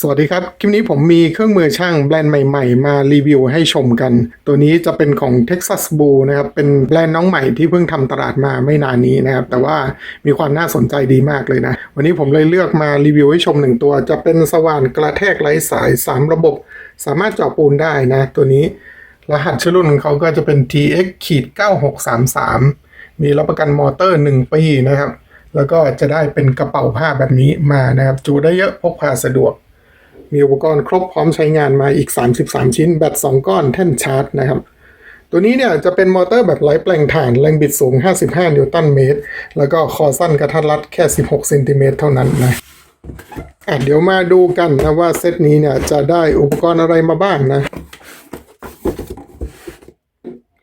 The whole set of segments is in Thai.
สวัสดีครับ คลิปนี้ผมมีเครื่องมือช่างแบรนด์ใหม่ ๆ มารีวิวให้ชมกัน ตัวนี้จะเป็นของ Texas Blue นะครับ เป็นแบรนด์น้องใหม่ที่เพิ่งทำตลาดมาไม่นานนี้นะครับ แต่ว่ามีความน่าสนใจดีมากเลยนะ วันนี้ผมเลยเลือกมารีวิวให้ชมหนึ่งตัว จะเป็นสว่านกระแทกไร้สาย 3 ระบบ สามารถเจาะปูนได้นะ ตัวนี้รหัสชื่อรุ่นของเขาก็จะเป็น TX ขีด9633 มีรับประกันมอเตอร์ 1 ปีนะครับ แล้วก็จะได้เป็นกระเป๋าผ้าแบบนี้มานะครับ จูได้เยอะพกพาสะดวก มีอุปกรณ์ครบพร้อมใช้งานมาอีก 33 ชิ้น แบต2 ก้อนแท่นชาร์จนะครับตัวนี้เนี่ยจะเป็นมอเตอร์แบบไร้แปลงถ่านแรงบิดสูง 55 นิวตันเมตร แล้วก็คอสั้นกระทัดรัดแค่ 16 เซนติเมตรเท่านั้นนะอะเดี๋ยวมาดูกันนะว่าเซตนี้เนี่ยจะได้อุปกรณ์อะไรมาบ้างนะ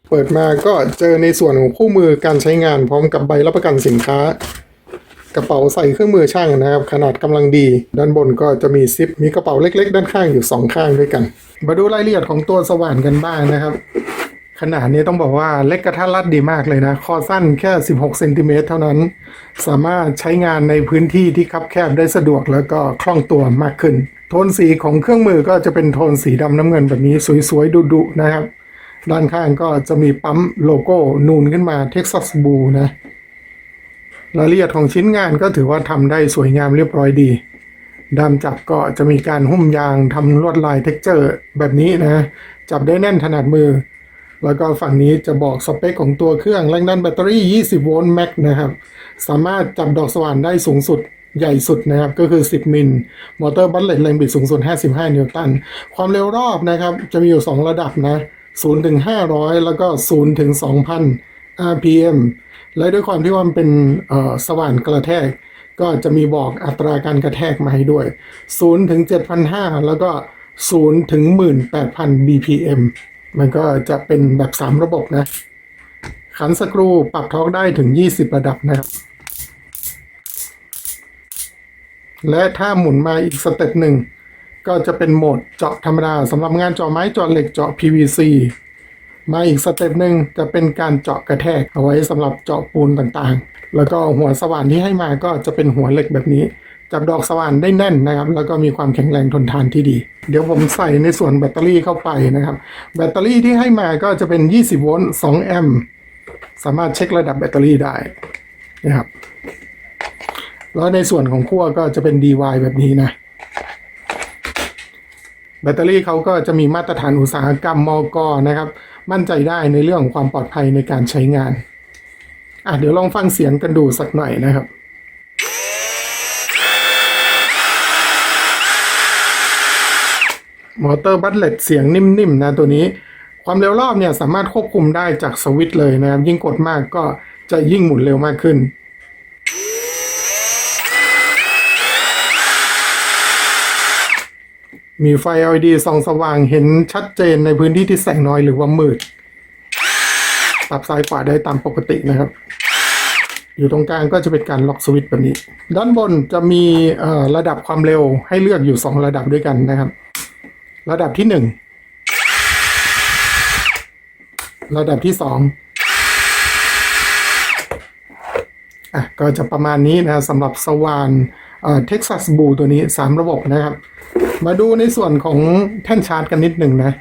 เปิดมาก็เจอในส่วนของคู่มือการใช้งานพร้อมกับใบรับประกันสินค้า กระเป๋าใส่เครื่องมือช่างนะครับ ขนาดกำลังดี ด้านบนก็จะมีซิป มีกระเป๋าเล็ก ๆ ด้านข้างอยู่ 2 ข้างด้วยกัน มาดูรายละเอียดของตัวสว่านกันบ้างนะครับ ขนาดนี้ต้องบอกว่าเล็กกระทัดรัดดีมากเลยนะ คอสั้นแค่ 16เซนติเมตรเท่านั้น สามารถใช้งานในพื้นที่ที่คับแคบได้สะดวกแล้วก็คล่องตัวมากขึ้น โทนสีของเครื่องมือก็จะเป็นโทนสีดำน้ำเงินแบบนี้สวยๆดุๆนะครับ ด้านข้างก็จะมีปั๊มโลโก้นูนขึ้นมา Texas Blue นะ รายละเอียดของชิ้นงานก็ถือว่าทำได้สวยงามเรียบร้อยดีด้ามจับก็จะมีการหุ้มยางทำลวดลายเท็กเจอร์แบบนี้นะ จับได้แน่นถนัดมือ แล้วก็ฝั่งนี้จะบอกสเปคของตัวเครื่องแรงดันแบตเตอรี่ 20 โวลต์แม็กนะครับ สามารถจับดอกสว่านได้สูงสุดใหญ่สุดนะครับ ก็คือ 10 มิล มอเตอร์บัตเลตแรงบิดสูงสุด 55 นิวตัน ความเร็วรอบนะครับ จะมีอยู่ 2 ระดับนะ0ถึง500 แล้วก็0ถึง2,000 RPM และด้วยความที่ว่ามันเป็นสว่านกระแทก ก็จะมีบอกอัตราการกระแทกมาให้ด้วย0ถึง7,500 แล้วก็0ถึง18,000 BPM มันก็จะเป็นแบบ 3 ระบบนะ ขันสกรูปรับท็อกได้ถึง 20 ระดับนะครับ และถ้าหมุนมาอีกสเต็ปหนึ่ง ก็จะเป็นโหมดเจาะธรรมดาสำหรับงานเจาะไม้เจาะเหล็กเจาะ PVC มาอีกสเต็ปหนึ่งจะเป็นการเจาะกระแทกเอาไว้สำหรับเจาะปูนต่างๆ แล้วก็หัวสว่านที่ให้มาก็จะเป็นหัวเหล็กแบบนี้ จับดอกสว่านได้แน่นนะครับ แล้วก็มีความแข็งแรงทนทานที่ดี เดี๋ยวผมใส่ในส่วนแบตเตอรี่เข้าไปนะครับ แบตเตอรี่ที่ให้มาก็จะเป็น 20 โวลต์ 2 แอมป์ สามารถเช็คระดับแบตเตอรี่ได้นะครับ แล้วในส่วนของขั้วก็จะเป็น DY แบบนี้นะแบตเตอรี่เขาก็จะมีมาตรฐานอุตสาหกรรมมอกนะครับ มั่นใจได้ในเรื่องของความปลอดภัยในการใช้งาน อะเดี๋ยวลองฟังเสียงกันดูสักหน่อยนะครับมอเตอร์บัตเลตเสียงนิ่มๆนะตัวนี้ ความเร็วรอบเนี่ยสามารถควบคุมได้จากสวิตช์เลยนะครับ ยิ่งกดมากก็จะยิ่งหมุนเร็วมากขึ้น มีไฟ LED ส่องสว่างเห็นชัดเจนในพื้นที่ที่แสงน้อยหรือว่ามืดปรับซ้ายขวาได้ตามปกตินะครับ อยู่ตรงกลางก็จะเป็นการล็อกสวิตช์แบบนี้ ด้านบนจะมีระดับความเร็วให้เลือกอยู่ 2 ระดับด้วยกันนะครับ ระดับที่ 1 ระดับที่ 2อะก็จะประมาณนี้นะสำหรับสว่านเอ่อ Texas Blue ตัวนี้ 3 ระบบนะครับ มาดูในส่วนของแท่นชาร์จกันนิดหนึ่งนะ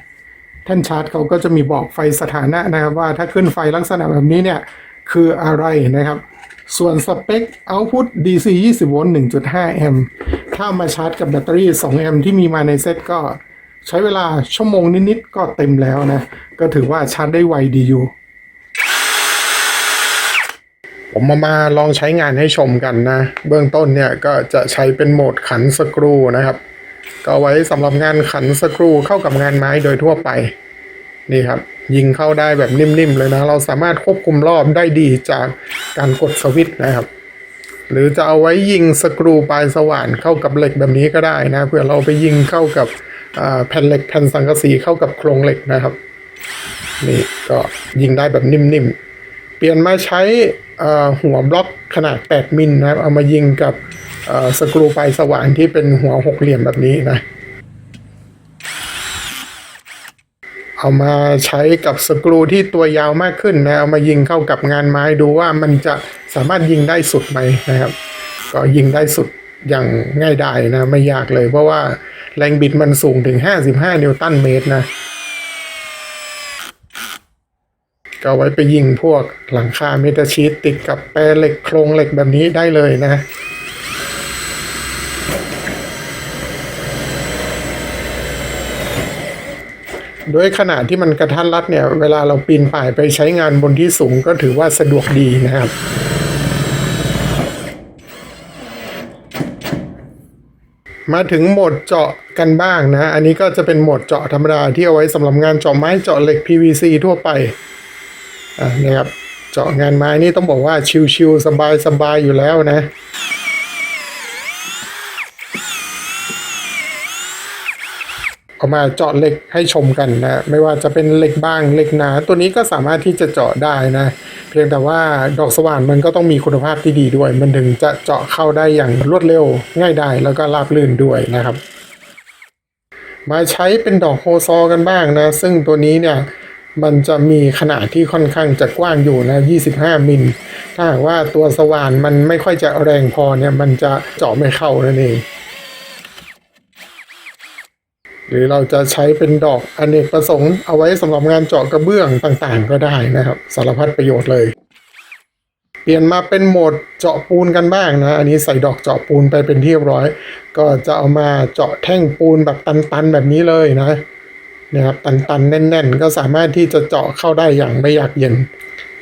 แท่นชาร์จเขาก็จะมีบอกไฟสถานะนะครับ ว่าถ้าขึ้นไฟลักษณะแบบนี้เนี่ย คืออะไรนะครับ ส่วนสเปค Output DC 20โวลต์1.5 แอมป์ถ้ามาชาร์จกับแบตเตอรี่ 2 แอมป์ที่มีมาในเซ็ตก็ใช้เวลาชั่วโมงนิดๆก็เต็มแล้วนะ ก็ถือว่าชาร์จได้ไวดีอยู่ ผมมามาลองใช้งานให้ชมกันนะ เบื้องต้นเนี่ยก็จะใช้เป็นโหมดขันสกรูนะครับ ก็ไว้สำหรับงานขันสกรูเข้ากับงานไม้โดยทั่วไป นี่ครับ ยิงเข้าได้แบบนิ่มๆเลยนะ เราสามารถควบคุมรอบได้ดีจากการกดสวิตช์นะครับ หรือจะเอาไว้ยิงสกรูปลายสว่านเข้ากับเหล็กแบบนี้ก็ได้นะเพื่อเราไปยิงเข้ากับแผ่นเหล็กแผ่นสังกะสีเข้ากับโครงเหล็กนะครับ นี่ก็ยิงได้แบบนิ่มๆเปลี่ยนมาใช้หัวบล็อกขนาด 8 มิลนะครับ เอามายิงกับ สกรูปลายสว่านที่เป็นหัวหกเหลี่ยมแบบนี้นะ เอามาใช้กับสกรูที่ตัวยาวมากขึ้นนะ เอามายิงเข้ากับงานไม้ดูว่ามันจะสามารถยิงได้สุดไหมนะครับ ก็ยิงได้สุดอย่างง่ายดายนะ ไม่ยากเลยเพราะว่าแรงบิดมันสูงถึง 55 นิวตันเมตรนะก็ไว้ไปยิงพวกหลังคาเมตาชีตติดกับแปรเหล็กโครงเหล็กแบบนี้ได้เลยนะ ด้วยขนาดที่มันกระทัดรัดเนี่ย เวลาเราปีนป่ายไปใช้งานบนที่สูงก็ถือว่าสะดวกดีนะครับมาถึงโหมดเจาะกันบ้างนะ อันนี้ก็จะเป็นโหมดเจาะธรรมดาที่เอาไว้สำหรับงานเจาะไม้เจาะเหล็ก PVC ทั่วไปนะครับ เจาะงานไม้นี่ต้องบอกว่าชิวๆสบายๆอยู่แล้วนะ เอามาเจาะเหล็กให้ชมกันนะ ไม่ว่าจะเป็นเหล็กบางเหล็กหนา ตัวนี้ก็สามารถที่จะเจาะได้นะ เพียงแต่ว่าดอกสว่านมันก็ต้องมีคุณภาพที่ดีด้วย มันถึงจะเจาะเข้าได้อย่างรวดเร็ว ง่ายได้แล้วก็ราบลื่นด้วยนะครับ มาใช้เป็นดอกโฮซอกันบ้างนะ ซึ่งตัวนี้เนี่ยมันจะมีขนาดที่ค่อนข้างจะกว้างอยู่นะ 25 มิล ถ้าหากว่าตัวสว่านมันไม่ค่อยจะแรงพอเนี่ย มันจะเจาะไม่เข้านั่นเอง หรือเราจะใช้เป็นดอกอเนกประสงค์เอาไว้สำหรับงานเจาะกระเบื้องต่างๆ ก็ได้นะครับ สารพัดประโยชน์เลย เปลี่ยนมาเป็นโหมดเจาะปูนกันบ้างนะ อันนี้ใส่ดอกเจาะปูนไปเป็นที่เรียบร้อย ก็จะเอามาเจาะแท่งปูนแบบตันๆแบบนี้เลยนะนะครับตันๆแน่น ๆ ก็สามารถที่จะเจาะเข้าได้อย่างไม่ยากเย็น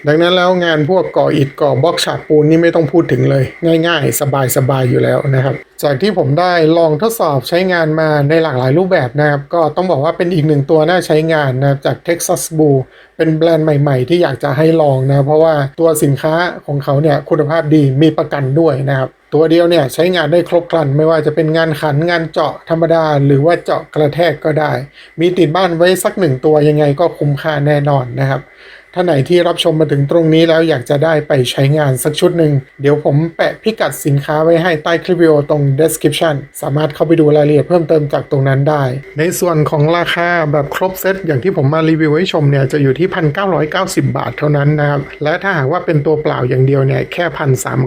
ดังนั้นแล้วงานพวกก่ออิฐก่อบล็อกฉาบปูนนี่ไม่ต้องพูดถึงเลย ง่าย ๆ สบายๆอยู่แล้วนะครับ จากที่ผมได้ลองทดสอบใช้งานมาในหลากหลายรูปแบบนะครับ ก็ต้องบอกว่าเป็นอีกหนึ่งตัวน่าใช้งานนะครับจาก Texas Blue เป็นแบรนด์ใหม่ๆ ที่อยากจะให้ลองนะเพราะว่าตัวสินค้าของเขาเนี่ยคุณภาพดีมีประกันด้วยนะครับตัวเดียวเนี่ยใช้งานได้ครบครันไม่ว่าจะเป็นงานขันงานเจาะธรรมดา หรือว่าเจาะกระแทกก็ได้ มีติดบ้านไว้สักหนึ่งตัวยังไงก็คุ้มค่าแน่นอนนะครับ ถ้าไหนที่รับชมมาถึงตรงนี้แล้วอยากจะได้ไปใช้งานสักชุดหนึ่ง เดี๋ยวผมแปะพิกัดสินค้าไว้ให้ใต้คลิปวิดีโอตรง description สามารถเข้าไปดูรายละเอียดเพิ่มเติมจากตรงนั้นได้ ในส่วนของราคาแบบครบเซตอย่างที่ผมมารีวิวให้ชมเนี่ยจะอยู่ที่ 1,990 บาทเท่านั้นนะครับ และถ้าหากว่าเป็นตัวเปล่าอย่างเดียวเนี่ยแค่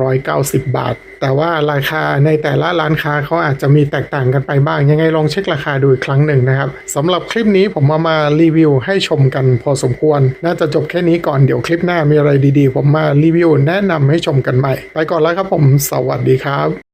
1,390 บาท แต่ว่าราคาในแต่ละร้านค้าเขาอาจจะมีแตกต่างกันไปบ้าง ยังไงลองเช็คราคาดูอีกครั้งหนึ่งนะครับสำหรับคลิปนี้ผมมามารีวิวให้ชมกันพอสมควร น่าจะจบแค่นี้ก่อนเดี๋ยวคลิปหน้ามีอะไรดีๆ ผมมารีวิวแนะนำให้ชมกันใหม่ ไปก่อนแล้วครับผม สวัสดีครับ